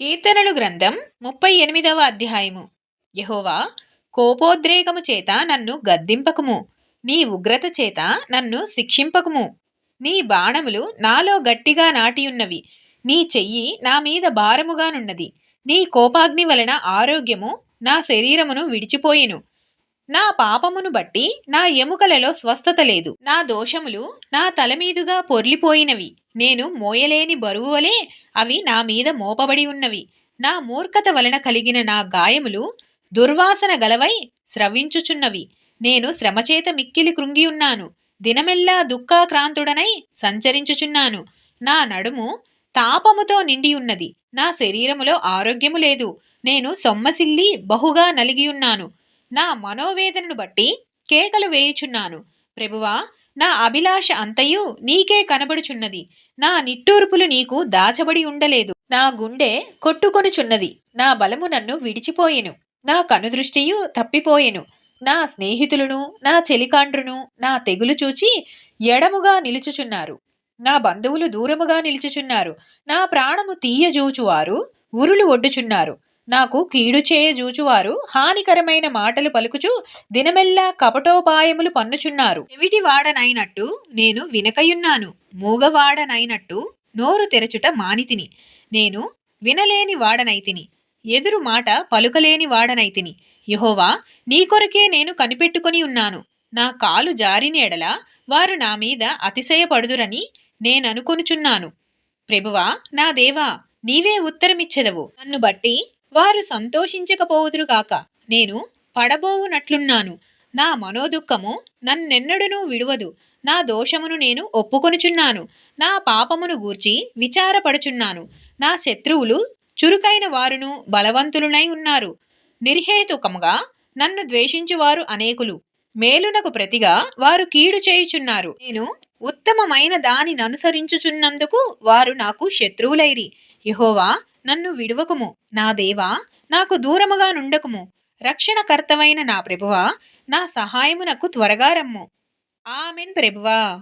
కీర్తనలు గ్రంథం ముప్పై ఎనిమిదవ అధ్యాయము. యహోవా కోపోద్రేకము చేత నన్ను గద్దింపకుము. నీ ఉగ్రత చేత నన్ను శిక్షింపకుము. నీ బాణములు నాలో గట్టిగా నాటియున్నవి. నీ చెయ్యి నా మీద భారముగానున్నది నీ కోపాగ్ని వలన ఆరోగ్యము నా శరీరమును విడిచిపోయెను. నా పాపమును బట్టి నా ఎముకలలో స్వస్థత లేదు. నా దోషములు నా తలమీదుగా పొర్లిపోయినవి. నేను మోయలేని బరువు వలె అవి నా మీద మోపబడి ఉన్నవి. నా మూర్ఖత వలన కలిగిన నా గాయములు దుర్వాసన గలవై స్రవించుచున్నవి. నేను శ్రమచేత మిక్కిలి కృంగియున్నాను. దినమెల్లా దుఃఖాక్రాంతుడనై సంచరించుచున్నాను. నా నడుము తాపముతో నిండియున్నది. నా శరీరములో ఆరోగ్యము లేదు. నేను సొమ్మసిల్లి బహుగా నలిగియున్నాను. నా మనోవేదనను బట్టి కేకలు వేయుచున్నాను. ప్రభువా నా అభిలాష అంతయు నీకే కనబడుచున్నది. నా నిట్టూర్పులు నీకు దాచబడి ఉండలేదు. నా గుండె కొట్టుకొనుచున్నది. నా బలము నన్ను విడిచిపోయెను. నా కనుదృష్టియు తప్పిపోయెను. నా స్నేహితులను నా చెలికాండ్రును నా తెగులు చూచి ఎడముగా నిలుచుచున్నారు. నా బంధువులు దూరముగా నిలుచుచున్నారు. నా ప్రాణము తీయజూచువారు ఉరులు ఒడ్డుచున్నారు. నాకు కీడు చేయజూచువారు హానికరమైన మాటలు పలుకుచు దినమెల్లా కపటోపాయములు పన్నుచున్నారు. చెవిటి వాడనైనట్టు నేను వినకయున్నాను మూగవాడనైనట్టు నోరు తెరచుట మానితిని. నేను వినలేని వాడనైతిని ఎదురు మాట పలుకలేని వాడనైతిని. యహోవా నీ కొరకే నేను కనిపెట్టుకుని ఉన్నాను. నా కాలు జారినేడల వారు నా మీద అతిశయపడుదురని నేననుకొనుచున్నాను. ప్రభువా నా దేవా నీవే ఉత్తరమిచ్చెదవు. నన్ను బట్టి వారు సంతోషించకపోవుదురుగాక నేను పడబోవునట్లున్నాను. నా మనోదుఖము నన్నెన్నడునూ విడువదు. నా దోషమును నేను ఒప్పుకొనుచున్నాను. నా పాపమును గూర్చి విచారపడుచున్నాను. నా శత్రువులు చురుకైన వారును బలవంతులునై ఉన్నారు. నిర్హేతుకముగా నన్ను ద్వేషించువారు అనేకులు. మేలునకు ప్రతిగా వారు కీడు చేయుచున్నారు. నేను ఉత్తమమైన దానిని అనుసరించుచున్నందుకు వారు నాకు శత్రువులైరి. యహోవా నన్ను విడువకుము. నా దేవా నాకు దూరముగా నుండకుము. రక్షణకర్తవైన నా ప్రభువా నా సహాయమునకు త్వరగా రమ్ము. ఆమెన్ ప్రభువా.